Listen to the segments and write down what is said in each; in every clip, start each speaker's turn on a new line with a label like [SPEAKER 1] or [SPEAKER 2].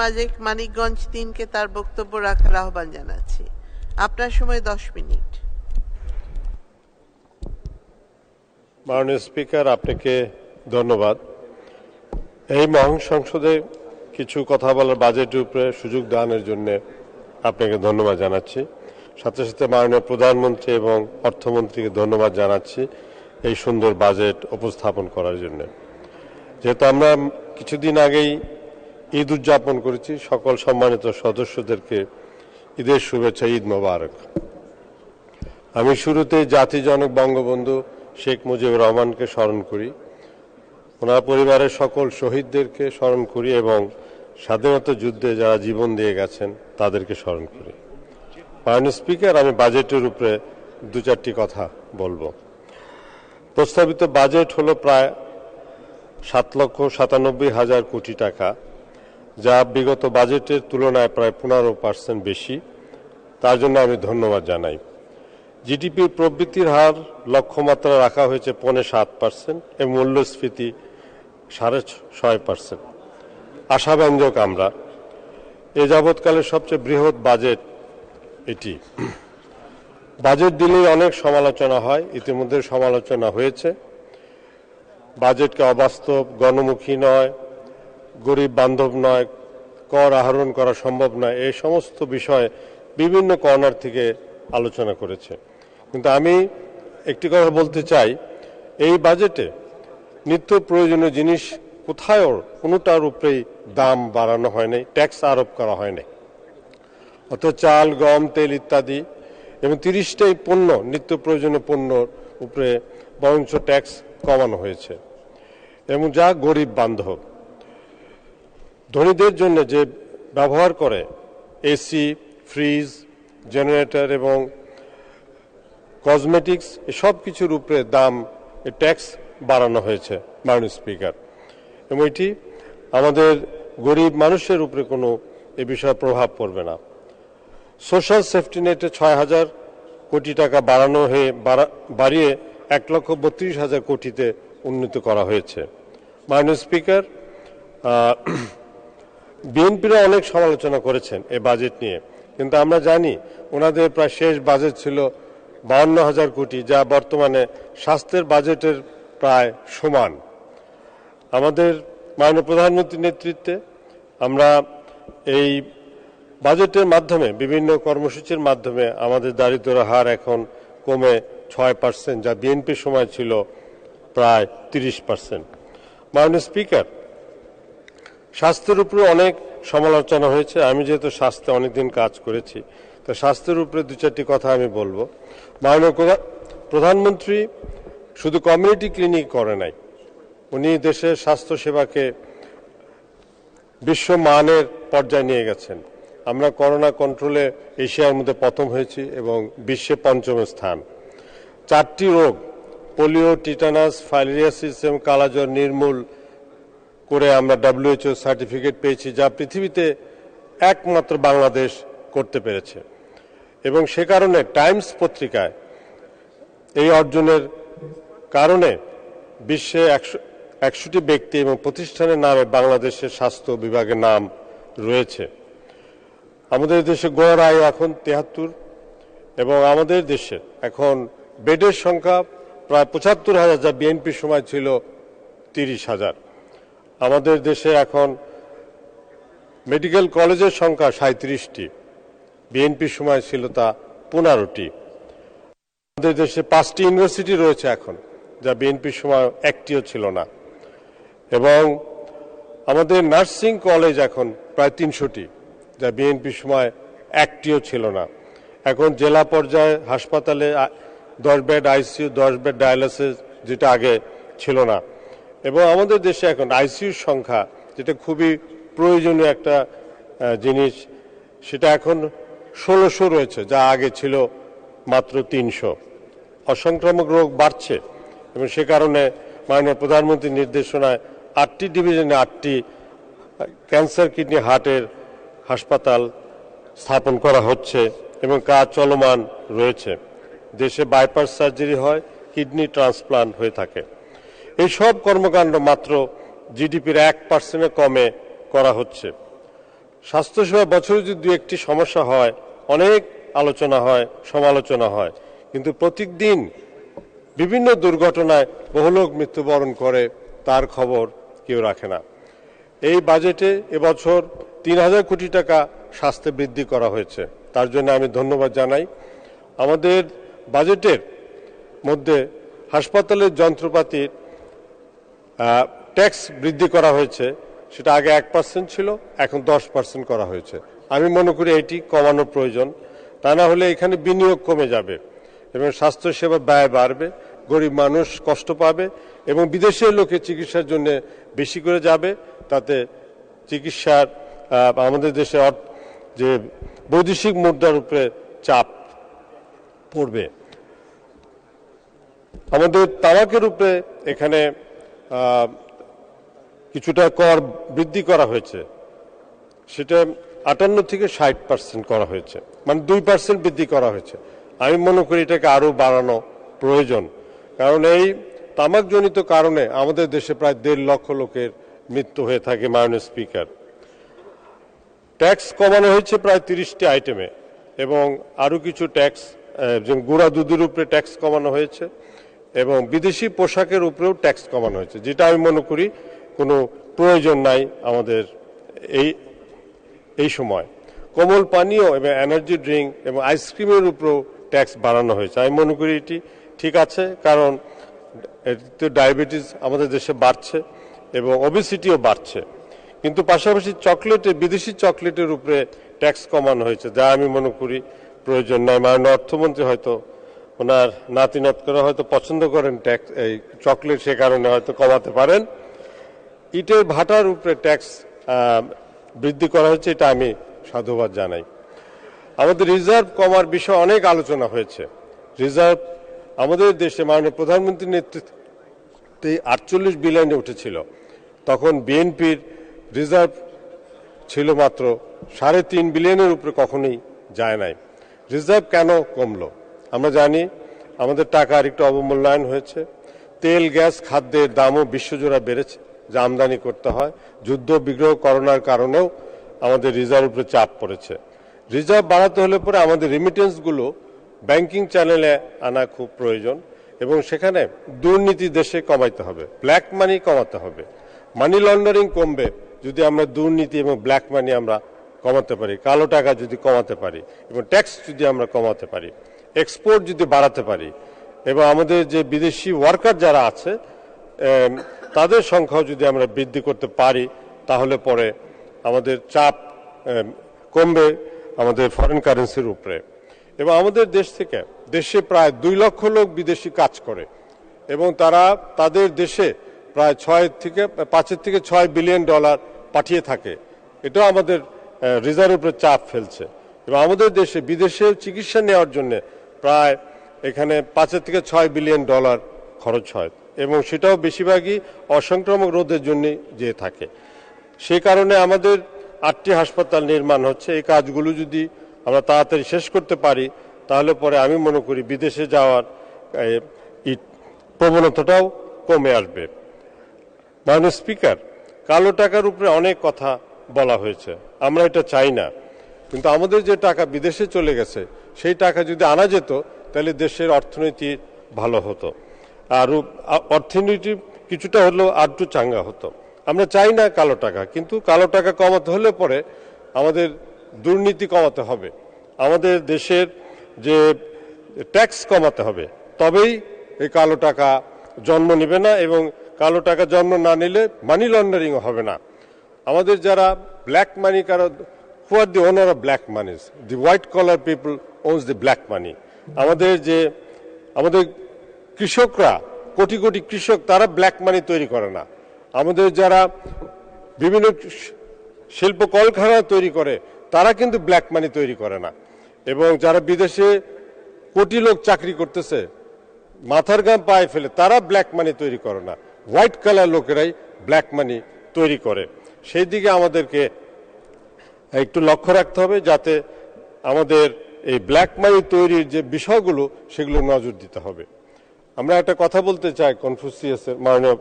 [SPEAKER 1] মাজেক মানিকগঞ্জ তিনকে তার বক্তব্য রাখার আহ্বান জানাচ্ছি। আপনার সময় দশ মিনিট।
[SPEAKER 2] মাননীয় স্পিকার, আপনাকে ধন্যবাদ। এই মহান সংসদে কিছু কথা বলার বাজেটের উপরে সুযোগ দানের জন্য আপনাকে ধন্যবাদ জানাচ্ছি। সাথে সাথে মাননীয় প্রধানমন্ত্রী এবং অর্থমন্ত্রীকে ধন্যবাদ জানাচ্ছি এই সুন্দর বাজেট উপস্থাপন করার জন্য। যেহেতু আমরা কিছুদিন আগেই ঈদ উদযাপন করেছি। সকল সম্মানিত সদস্যদেরকে ঈদের শুভেচ্ছা, ঈদ মোবারক। আমি শুরুতে জাতিজনক বঙ্গবন্ধু শেখ মুজিবুর রহমানকে স্মরণ করি। ওনার পরিবারের সকল শহীদদেরকে স্মরণ করি এবং স্বাধীনতা যুদ্ধে যারা জীবন দিয়ে গেছেন, তাদেরকে স্মরণ করি। মাননীয় স্পিকার, আমি বাজেটের উপরে দু চারটি কথা বলব। প্রস্তাবিত বাজেট হলো প্রায় সাত লক্ষ সাতানব্বই হাজার কোটি টাকা। যা বিগত বাজেটের তুলনায় প্রায় পনেরো পার্সেন্ট বেশি। তার জন্য আমি ধন্যবাদ জানাই। জিডিপির প্রবৃত্তির হার লক্ষ্যমাত্রা রাখা হয়েছে পৌনে সাত পার্সেন্ট এবং মূল্যস্ফীতি সাড়ে ছয় পার্সেন্ট। আশাব্যঞ্জক আমরা। এ যাবৎকালের সবচেয়ে বৃহৎ বাজেট এটি। বাজেট দিলেই অনেক সমালোচনা হয়, ইতিমধ্যে সমালোচনা হয়েছে। বাজেটকে অবাস্তব, গণমুখী নয়, গরিব বান্ধব নয় কর আহরণ করা সম্ভব নয় এই সমস্ত বিষয়ে বিভিন্ন কর্নার থেকে আলোচনা করেছে। কিন্তু আমি একটি কথা বলতে চাই, এই বাজেটে নিত্য প্রয়োজনীয় জিনিস কোথায়ও কোনোটার উপরেই দাম বাড়ানো হয় নাই, ট্যাক্স আরোপ করা হয় নাই। অত চাল, গম, তেল ইত্যাদি এবং তিরিশটাই পণ্য, নিত্য প্রয়োজনীয় পণ্যর উপরে বরঞ্চ ট্যাক্স কমানো হয়েছে। এবং যা গরিব বান্ধব। ধনীদের জন্য যে ব্যবহার করে এসি ফ্রিজ জেনারেটর এবং কসমেটিক্স সব কিছুর উপরে দাম ট্যাক্স বাড়ানো হয়েছে মাননীয় স্পিকার এবং এটি আমাদের গরিব মানুষের উপরে কোনো এ বিষয়ে প্রভাব পড়বে না। সোশ্যাল সেফটি নেটে ছয় হাজার কোটি টাকা বাড়ানো হয়ে বাড়িয়ে এক লক্ষ বত্রিশ হাজার কোটিতে উন্নীত করা হয়েছে। মাননীয় স্পিকার বিএনপিরা অনেক সমালোচনা করেছেন এই বাজেট নিয়ে। কিন্তু আমরা জানি ওনাদের প্রায় শেষ বাজেট ছিল বাউন্ন হাজার কোটি, যা বর্তমানে স্বাস্থ্যের বাজেটের প্রায় সমান। আমাদের মাননীয় প্রধানমন্ত্রীর নেতৃত্বে আমরা এই বাজেটের মাধ্যমে, বিভিন্ন কর্মসূচির মাধ্যমে আমাদের দারিদ্র হার এখন কমে ছয় পার্সেন্ট যা বিএনপির সময় ছিল প্রায় তিরিশ পার্সেন্ট মাননীয় স্পিকার স্বাস্থ্যের উপরে অনেক সমালোচনা হয়েছে। আমি যেহেতু স্বাস্থ্যে অনেকদিন কাজ করেছি, তো স্বাস্থ্যের উপরে দু চারটি কথা আমি বলব। মাননীয় প্রধানমন্ত্রী শুধু কমিউনিটি ক্লিনিক করে নাই, উনি দেশের স্বাস্থ্য সেবাকে বিশ্বমানের পর্যায়ে নিয়ে গেছেন। আমরা করোনা কন্ট্রোলে এশিয়ার মধ্যে প্রথম হয়েছি এবং বিশ্বে পঞ্চম স্থান। চারটি রোগ, পোলিও, টিটানাস, ফাইলেরিয়াসিস এবং কালাজ্বর নির্মূল করে আমরা ডাব্লিউএইচও সার্টিফিকেট পেয়েছি, যা পৃথিবীতে একমাত্র বাংলাদেশ করতে পেরেছে। এবং সে কারণে টাইমস পত্রিকায় এই অর্জনের কারণে বিশ্বে একশো একশোটি ব্যক্তি এবং প্রতিষ্ঠানের নামে বাংলাদেশের স্বাস্থ্য বিভাগের নাম রয়েছে। আমাদের দেশে গড় আয়ু এখন তেহাত্তর এবং আমাদের দেশে এখন বেডের সংখ্যা প্রায় পঁচাত্তর হাজার, যা বিএনপির সময় ছিল তিরিশ হাজার। আমাদের দেশে এখন মেডিকেল কলেজের সংখ্যা সাঁত্রিশটি বিএনপির সময় ছিল তা পনেরোটি। আমাদের দেশে পাঁচটি ইউনিভার্সিটি রয়েছে এখন, যা বিএনপির সময় একটিও ছিল না। এবং আমাদের নার্সিং কলেজ এখন প্রায় তিনশোটি, যা বিএনপির সময় একটিও ছিল না। এখন জেলা পর্যায়ে হাসপাতালে দশ বেড আইসিইউ, দশ বেড ডায়ালিসিস যেটা আগে ছিল না। এবং আমাদের দেশে এখন আইসিইউর সংখ্যা, যেটা খুবই প্রয়োজনীয় একটা জিনিস, সেটা এখন ষোলোশো রয়েছে, যা আগে ছিল মাত্র তিনশো। অসংক্রামক রোগ বাড়ছে, এবং সে কারণে মাননীয় প্রধানমন্ত্রীর নির্দেশনায় আটটি ডিভিশনে আটটি ক্যান্সার কিডনি হার্টের হাসপাতাল স্থাপন করা হচ্ছে, এবং কাজ চলমান রয়েছে। দেশে বাইপাস সার্জারি হয়, কিডনি ট্রান্সপ্লান্ট হয়ে থাকে। এই সব কর্মকাণ্ড মাত্র জিডিপির এক পার্সেন্টে কমে করা হচ্ছে। স্বাস্থ্যসেবা বছরে যদি দু একটি সমস্যা হয়, অনেক আলোচনা হয়, সমালোচনা হয়, কিন্তু প্রত্যেকদিন বিভিন্ন দুর্ঘটনায় বহু লোক মৃত্যুবরণ করে, তার খবর কেউ রাখে না। এই বাজেটে এবছর তিন হাজার কোটি টাকা স্বাস্থ্যে বৃদ্ধি করা হয়েছে। তার জন্য আমি ধন্যবাদ জানাই। আমাদের বাজেটের মধ্যে হাসপাতালের যন্ত্রপাতির ট্যাক্স বৃদ্ধি করা হয়েছে, সেটা আগে এক পার্সেন্ট ছিল, এখন দশ পার্সেন্ট করা হয়েছে। আমি মনে করি এটি কমানো প্রয়োজন। তা না হলে এখানে বিনিয়োগ কমে যাবে এবং স্বাস্থ্যসেবা ব্যয় বাড়বে, গরিব মানুষ কষ্ট পাবে এবং বিদেশের লোকে চিকিৎসার জন্য বেশি করে যাবে। তাতে চিকিৎসার আমাদের দেশে যে বৈদেশিক মুদ্রার উপরে চাপ পড়বে। আমাদের তামাকের উপরে এখানে কিছুটা কর বৃদ্ধি করা হয়েছে। সেটা আটান্ন থেকে ষাট পার্সেন্ট করা হয়েছে। মানে দুই পার্সেন্ট বৃদ্ধি করা হয়েছে। আমি মনে করি এটাকে আরও বাড়ানো প্রয়োজন। কারণ এই তামাকজনিত কারণে আমাদের দেশে প্রায় দেড় লক্ষ লোকের মৃত্যু হয়ে থাকে মাননীয় স্পিকার। ট্যাক্স কমানো হয়েছে প্রায় তিরিশটি আইটেমে এবং আরও কিছু ট্যাক্স গুঁড়া দুধের উপরে ট্যাক্স কমানো হয়েছে। এবং বিদেশি পোশাকের উপরেও ট্যাক্স কমানো হয়েছে, যেটা আমি মনে করি কোনো প্রয়োজন নাই আমাদের এই এই সময়। কোমল পানীয় এবং এনার্জি ড্রিঙ্ক এবং আইসক্রিমের উপরেও ট্যাক্স বাড়ানো হয়েছে। আমি মনে করি এটি ঠিক আছে, কারণ এতে ডায়াবেটিস আমাদের দেশে বাড়ছে এবং ওবেসিটিও বাড়ছে। কিন্তু পাশাপাশি চকলেটে বিদেশি চকলেটের উপরে ট্যাক্স কমানো হয়েছে, যা আমি মনে করি প্রয়োজন নয়। মাননীয় অর্থমন্ত্রী হয়তো ওনার নাতিনাতকরা হয়তো পছন্দ করেন ট্যাক্স, এই চকলেট সে কারণে হয়তো কমাতে পারেন। ইটের ভাটার উপরে ট্যাক্স বৃদ্ধি করা হয়েছে, এটা আমি সাধুবাদ জানাই। আমাদের রিজার্ভ কমার বিষয়ে অনেক আলোচনা হয়েছে। রিজার্ভ আমাদের দেশে মাননীয় প্রধানমন্ত্রীর নেতৃত্বে আটচল্লিশ বিলিয়নে উঠেছিল। তখন বিএনপির রিজার্ভ ছিল মাত্র সাড়ে তিন বিলিয়নের উপরে, কখনোই যায় নাই। রিজার্ভ কেন কমলো? আমরা জানি আমাদের টাকার একটু অবমূল্যায়ন হয়েছে। তেল, গ্যাস, খাদ্যের দামও বিশ্বজোড়া বেড়েছে, যা আমদানি করতে হয়। যুদ্ধ, বিগ্রহ, করোনার কারণেও আমাদের রিজার্ভ উপরে চাপ পড়েছে। রিজার্ভ বাড়াতে হলে পরে আমাদের রেমিটেন্সগুলো ব্যাংকিং চ্যানেলে আনা খুব প্রয়োজন এবং সেখানে দুর্নীতি দেশে কমাইতে হবে ব্ল্যাক মানি কমাতে হবে। মানি লন্ডারিং কমবে যদি আমরা দুর্নীতি এবং ব্ল্যাক মানি আমরা কমাতে পারি, কালো টাকা যদি কমাতে পারি এবং ট্যাক্স যদি আমরা কমাতে পারি। এক্সপোর্ট যদি বাড়াতে পারি, এবং আমাদের যে বিদেশি ওয়ার্কার যারা আছে তাদের সংখ্যাও যদি আমরা বৃদ্ধি করতে পারি, তাহলে পরে আমাদের চাপ কমবে আমাদের ফরেন কারেন্সির উপরে। এবং আমাদের দেশ থেকে, দেশে প্রায় দুই লক্ষ লোক বিদেশি কাজ করে, এবং তারা তাদের দেশে প্রায় ছয় থেকে, পাঁচের থেকে ছয় বিলিয়ন ডলার পাঠিয়ে থাকে। এটাও আমাদের রিজার্ভের উপরে চাপ ফেলছে। এবং আমাদের দেশে বিদেশে চিকিৎসা নেওয়ার জন্য প্রায় এখানে পাঁচের থেকে ছয় বিলিয়ন ডলার খরচ হয় এবং সেটাও বেশিরভাগই অসংক্রামক রোধের জন্য যেয়ে থাকে। সেই কারণে আমাদের আটটি হাসপাতাল নির্মাণ হচ্ছে। এই কাজগুলো যদি আমরা তাড়াতাড়ি শেষ করতে পারি, তাহলে পরে আমি মনে করি বিদেশে যাওয়ার প্রবণতাটাও কমে আসবে। মাননীয় স্পিকার, কালো টাকার উপরে অনেক কথা বলা হয়েছে। আমরা এটা চাই না। কিন্তু আমাদের যে টাকা বিদেশে চলে গেছে সেই টাকা যদি আনা যেত, তাহলে দেশের অর্থনীতি ভালো হতো। আর অর্থনীতি কিছুটা হলেও আরটু চাঙ্গা হতো। আমরা চাই না কালো টাকা, কিন্তু কালো টাকা কমাতে হলে পরে আমাদের দুর্নীতি কমাতে হবে। আমাদের দেশের যে ট্যাক্স কমাতে হবে, তবেই এই কালো টাকা জন্ম নেবে না এবং কালো টাকা জন্ম না নিলে মানি লন্ডারিং হবে না। আমাদের যারা ব্ল্যাক মানি কারও who are the owner of black money's the white collar people owns the black money আমাদের যে, আমাদের কৃষকরা, কোটি কোটি কৃষক, তারা ব্ল্যাক মানি তৈরি করে না। আমাদের যারা বিভিন্ন শিল্প কলকারখানা তৈরি করে, তারা কিন্তু ব্ল্যাক মানি তৈরি করে না। এবং যারা বিদেশে কোটি লোক চাকরি করতেছে, মাথার গাম পায়ে ফেলে, তারা ব্ল্যাক মানি তৈরি করে না। হোয়াইট কালার লোকেরাই ব্ল্যাক মানি তৈরি করে। সেই দিকে আমাদেরকে একটু লক্ষ্য রাখতে হবে, যাতে আমাদের এই ব্ল্যাক মানি তৈরির যে বিষয়গুলো সেগুলো নজর দিতে হবে। আমরা একটা কথা বলতে চাই কনফুসিয়াসের মাননীয়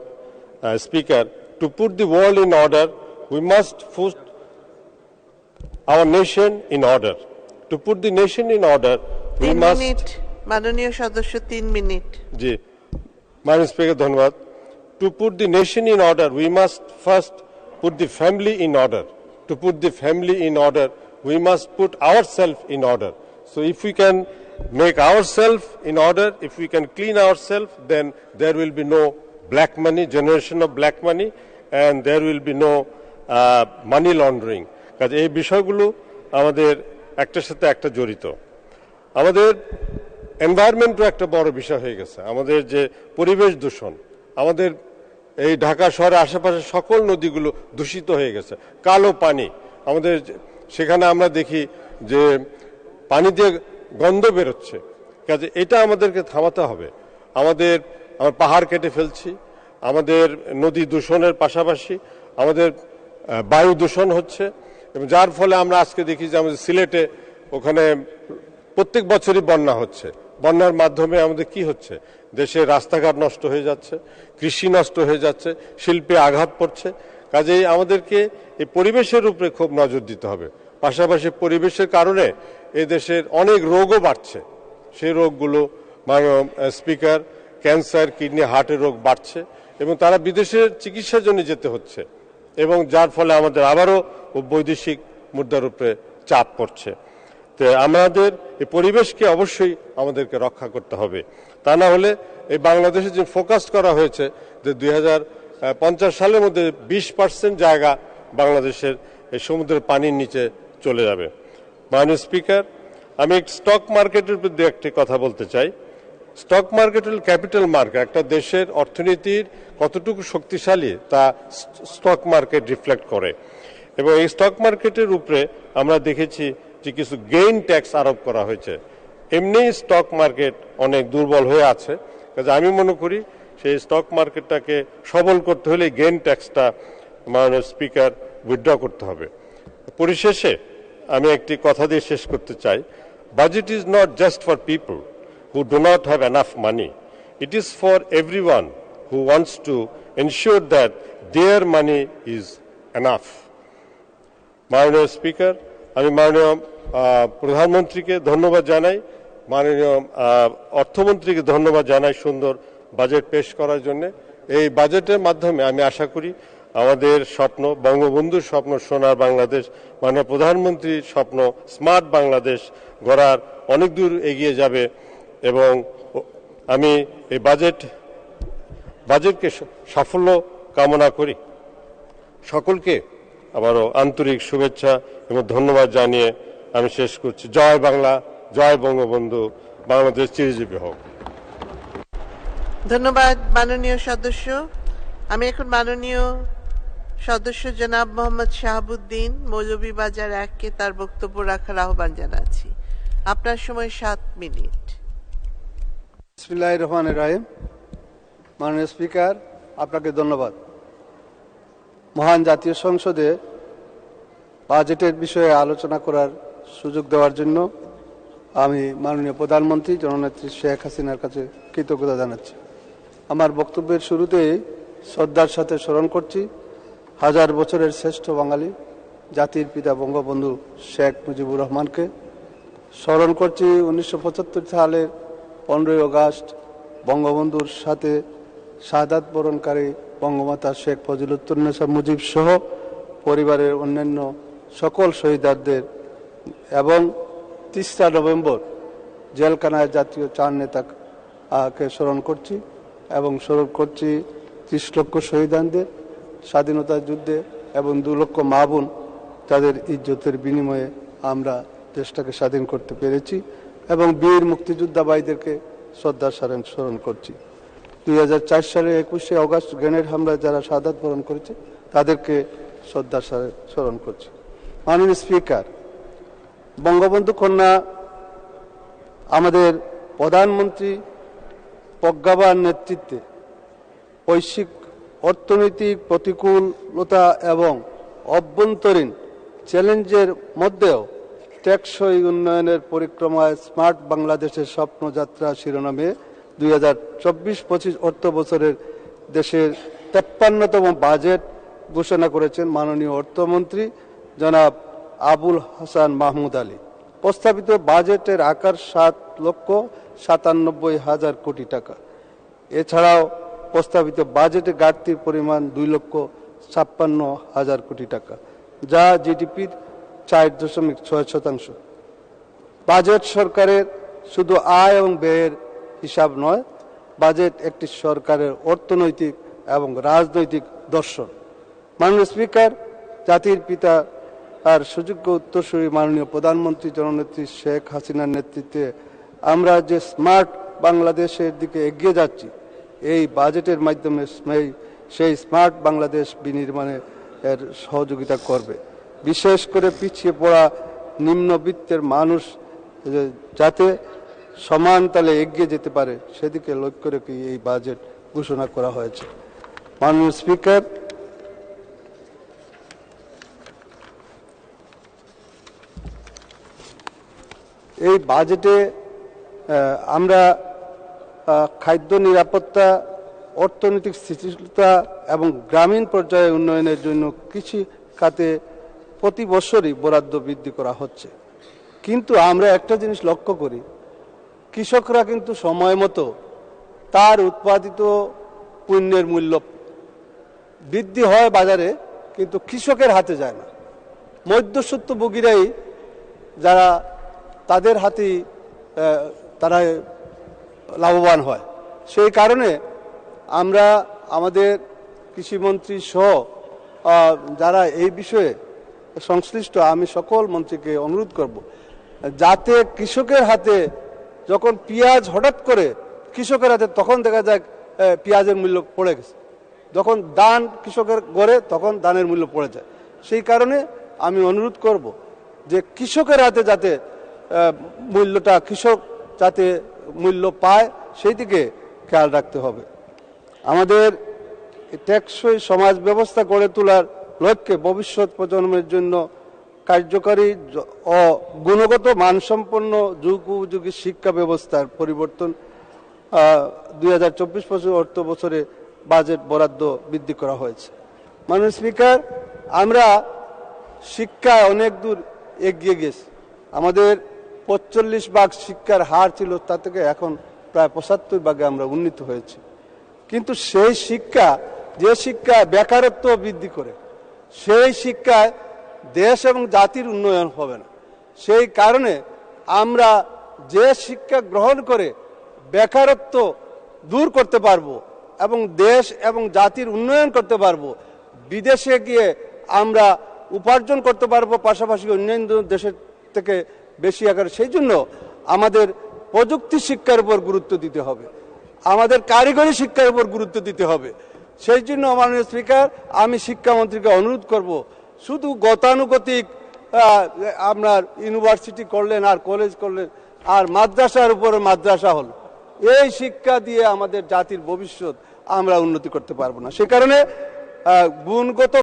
[SPEAKER 2] speaker to put the world in order we must put our nation in order to put in order, we
[SPEAKER 1] তিন
[SPEAKER 2] must.
[SPEAKER 1] মিনিট। মাননীয় সদস্য তিন মিনিট।
[SPEAKER 2] জি। মাননীয় স্পিকার ধন্যবাদ। To put the nation in order we must first put the family in order to put the family in order we must put our self in order so if we can make ourselves in order if we can clean ourselves then there will be no black money generation of black money and there will be no uh, money laundering কাজে এই বিষয়গুলো আমাদের একটার সাথে একটা জড়িত আমাদের এনভায়রনমেন্টও একটা বড় বিষয় হয়ে গেছে আমাদের যে পরিবেশ দূষণ আমাদের এই ঢাকা শহরের আশেপাশে সকল নদীগুলো দূষিত হয়ে গেছে কালো পানি আমাদের সেখানে আমরা দেখি যে পানি দিয়ে গন্ধ বেরোচ্ছে। কাজে এটা আমাদেরকে থামাতে হবে। আমাদের, আমরা পাহাড় কেটে ফেলছি, আমাদের নদী দূষণের পাশাপাশি আমাদের বায়ু দূষণ হচ্ছে এবং যার ফলে আমরা আজকে দেখি যে আমাদের সিলেটে ওখানে প্রত্যেক বছরই বন্যা হচ্ছে। বন্যার মাধ্যমে আমাদের কি হচ্ছে? দেশে রাস্তাঘাট নষ্ট হয়ে যাচ্ছে, কৃষি নষ্ট হয়ে যাচ্ছে, শিল্পে আঘাত পড়ছে। কাজেই আমাদেরকে এই পরিবেশের উপরে খুব নজর দিতে হবে। পাশাপাশি পরিবেশের কারণে দেশের অনেক রোগও বাড়ছে। সেই রোগগুলো স্পিকার, ক্যান্সার, কিডনি, হার্টের রোগ বাড়ছে এবং তারা বিদেশের চিকিৎসার জন্য যেতে হচ্ছে এবং যার ফলে আমাদের আবারও বৈদেশিক মুদ্রার উপরে চাপ পড়ছে। তো আমাদের এই পরিবেশকে অবশ্যই আমাদেরকে রক্ষা করতে হবে। তা না হলে এই বাংলাদেশে যে ফোকাস করা হয়েছে যে দুই সালের মধ্যে বিশ পার্সেন্ট জায়গা বাংলাদেশের এই সমুদ্রের পানির নিচে চলে যাবে। মাননীয় স্পিকার, আমি স্টক মার্কেটের উপর একটি কথা বলতে চাই। স্টক মার্কেট হল ক্যাপিটাল মার্কেট, একটা দেশের অর্থনীতির কতটুকু শক্তিশালী তা স্টক মার্কেট রিফ্লেক্ট করে। এবং এই স্টক মার্কেটের উপরে আমরা দেখেছি যে কিছু গেইন ট্যাক্স আরোপ করা হয়েছে। এমনি স্টক মার্কেট অনেক দুর্বল হয়ে আছে। কাজে আমি মনে করি সেই স্টক মার্কেটটাকে সবল করতে হলে গেইন ট্যাক্সটা মাননীয় স্পিকার উইথড্র করতে হবে। পরিশেষে আমি একটি কথা দিয়ে শেষ করতে চাই budget is not just for people who do not have enough money. It is for everyone who wants to ensure that their money is enough. মাননীয় স্পিকার, আমি মাননীয় প্রধানমন্ত্রীকে ধন্যবাদ জানাই মাননীয় অর্থমন্ত্রীকে ধন্যবাদ জানাই সুন্দর বাজেট পেশ করার জন্য এই বাজেটের মাধ্যমে আমি আশা করি আমাদের স্বপ্ন, বঙ্গবন্ধুর স্বপ্ন, সোনার বাংলাদেশ, মাননীয় প্রধানমন্ত্রীর স্বপ্ন, স্মার্ট বাংলাদেশ গড়ার অনেক দূর এগিয়ে যাবে এবং আমি এই বাজেট, বাজেটকে সাফল্য কামনা করি। সকলকে আবারও আন্তরিক শুভেচ্ছা এবং ধন্যবাদ জানিয়ে আমি শেষ করছি। জয় বাংলা, জয় বঙ্গবন্ধু, বাংলাদেশ চিরজীবী হোক।
[SPEAKER 1] ধন্যবাদ মাননীয় সদস্য। আমি এখন মাননীয় সদস্য জনাব মোহাম্মদ শাহাবুদ্দিন, মৌলভীবাজার এককে তার বক্তব্য রাখার আহ্বান জানাচ্ছি। আপনার সময় সাত মিনিট।
[SPEAKER 3] রহমান রাহিম। মাননীয় স্পিকার, আপনাকে ধন্যবাদ। মহান জাতীয় সংসদে বাজেটের বিষয়ে আলোচনা করার সুযোগ দেওয়ার জন্য আমি মাননীয় প্রধানমন্ত্রী জননেত্রী শেখ হাসিনার কাছে কৃতজ্ঞতা জানাচ্ছি। আমার বক্তব্যের শুরুতেই শ্রদ্ধার সাথে স্মরণ করছি। হাজার বছরের শ্রেষ্ঠ বাঙালি জাতির পিতা বঙ্গবন্ধু শেখ মুজিবুর রহমানকে স্মরণ করছি উনিশশো পঁচাত্তর সালের পনেরোই আগস্ট বঙ্গবন্ধুর সাথে শাহাদাত বরণকারী বঙ্গমাতা শেখ ফজিলুত্তরনেসা মুজিব সহ পরিবারের অন্যান্য সকল শহীদদের এবং তিরিশা নভেম্বর জেলখানায় জাতীয় চার নেতাকে স্মরণ করছি এবং স্মরণ করছি ত্রিশ লক্ষ শহীদানদের। স্বাধীনতা যুদ্ধে এবং দু লক্ষ মা বোন তাদের ইজ্জতের বিনিময়ে আমরা দেশটাকে স্বাধীন করতে পেরেছি এবং বীর মুক্তিযোদ্ধা ভাইদেরকে শ্রদ্ধা স্মরণ স্মরণ করছি। দুই হাজার চার সালে একুশে অগস্ট গ্রেনেড হামলায় যারা সাদাত বরণ করেছে, তাদেরকে শ্রদ্ধা স্মরণ- স্মরণ করছি। মাননীয় স্পিকার, বঙ্গবন্ধু কন্যা আমাদের প্রধানমন্ত্রী প্রজ্ঞাবান নেতৃত্বে বৈশ্বিক অর্থনৈতিক প্রতিকূলতা এবং অভ্যন্তরীণ চ্যালেঞ্জের মধ্যেও টেকসই উন্নয়নের পরিক্রমায় স্মার্ট বাংলাদেশের স্বপ্নযাত্রা শিরোনামে দুই হাজার চব্বিশ পঁচিশ অর্থ বছরের দেশের তেপ্পান্নতম বাজেট ঘোষণা করেছেন মাননীয় অর্থমন্ত্রী জনাব আবুল হাসান মাহমুদ আলী। প্রস্তাবিত বাজেটের আকার সাত লক্ষ সাতানব্বই হাজার কোটি টাকা। এছাড়াও প্রস্তাবিত বাজেটে ঘাটতির পরিমাণ দুই লক্ষ ছাপ্পান্ন হাজার কোটি টাকা, যা জিডিপির চার দশমিক ছয় শতাংশ। বাজেট সরকারের শুধু আয় এবং ব্যয়ের হিসাব নয়, বাজেট একটি সরকারের অর্থনৈতিক এবং রাজনৈতিক দর্শন। মাননীয় স্পিকার, জাতির পিতা আর সুযোগ্য উত্তরসূরি মাননীয় প্রধানমন্ত্রী জননেত্রী শেখ হাসিনার নেতৃত্বে আমরা যে স্মার্ট বাংলাদেশের দিকে এগিয়ে যাচ্ছি এই বাজেটের মাধ্যমে সেই- স্মার্ট বাংলাদেশ বিনির্মাণে এর সহযোগিতা করবে। বিশেষ করে পিছিয়ে পড়া নিম্নবিত্তের মানুষ যাতে সমান তালে এগিয়ে যেতে পারে, সেদিকে লক্ষ্য রেখে এই বাজেট ঘোষণা করা হয়েছে। মাননীয় স্পিকার, এই বাজেটে আমরা খাদ্য নিরাপত্তা, অর্থনৈতিক স্থিতিশীলতা এবং গ্রামীণ পর্যায়ে উন্নয়নের জন্য কৃষি খাতে প্রতি বছরই বরাদ্দ বৃদ্ধি করা হচ্ছে। কিন্তু আমরা একটা জিনিস লক্ষ্য করি, কৃষকরা কিন্তু সময় মতো তার উৎপাদিত পণ্যের মূল্য বৃদ্ধি হয় বাজারে, কিন্তু কৃষকের হাতে যায় না। মধ্যস্বত্বভোগীরাই যারা তাদের হাতেই তারা লাভবান হয়। সেই কারণে আমরা আমাদের কৃষিমন্ত্রী সহ যারা এই বিষয়ে সংশ্লিষ্ট, আমি সকল মন্ত্রীকে অনুরোধ করব, যাতে কৃষকের হাতে যখন পেঁয়াজ হঠাৎ করে কৃষকের হাতে, তখন দেখা যায় পেঁয়াজের মূল্য পড়ে গেছে। যখন দান কৃষকের গড়ে, তখন দানের মূল্য পড়ে যায়। সেই কারণে আমি অনুরোধ করব যে কৃষকের হাতে যাতে মূল্যটা, কৃষক যাতে মূল্য পায় সেই দিকে খেয়াল রাখতে হবে। আমাদের টেকসই সমাজ ব্যবস্থা গড়ে তোলার লক্ষ্যে ভবিষ্যৎ প্রজন্মের জন্য কার্যকরী ও গুণগত মানসম্পন্ন যুগ উপযোগী শিক্ষা ব্যবস্থার পরিবর্তন দুই হাজার চব্বিশ পঁচিশ অর্থ বছরে বাজেট বরাদ্দ বৃদ্ধি করা হয়েছে। মাননীয় স্পিকার, আমরা শিক্ষায় অনেক দূর এগিয়ে গেছি। আমাদের পঁচল্লিশ ভাগ শিক্ষার হার ছিল, তা থেকে এখন প্রায় পঁচাত্তর ভাগে আমরা উন্নীত হয়েছি। কিন্তু সেই শিক্ষা, যে শিক্ষা বেকারত্ব বৃদ্ধি করে, সেই শিক্ষায় দেশ এবং জাতির উন্নয়ন হবে না। সেই কারণে আমরা যে শিক্ষা গ্রহণ করে বেকারত্ব দূর করতে পারব এবং দেশ এবং জাতির উন্নয়ন করতে পারব, বিদেশে গিয়ে আমরা উপার্জন করতে পারব, পাশাপাশি অন্যান্য দেশের থেকে বেশি আকারে। সেই জন্য আমাদের প্রযুক্তি শিক্ষার উপর গুরুত্ব দিতে হবে। আমাদের কারিগরি শিক্ষার উপর গুরুত্ব দিতে হবে। সেই জন্য মাননীয় স্পিকার, আমি শিক্ষামন্ত্রীকে অনুরোধ করব, শুধু গতানুগতিক আপনার ইউনিভার্সিটি করলেন আর কলেজ করলেন, আর মাদ্রাসার উপরে মাদ্রাসা হল। এই শিক্ষা দিয়ে আমাদের জাতির ভবিষ্যৎ আমরা উন্নতি করতে পারব না। সে কারণে গুণগত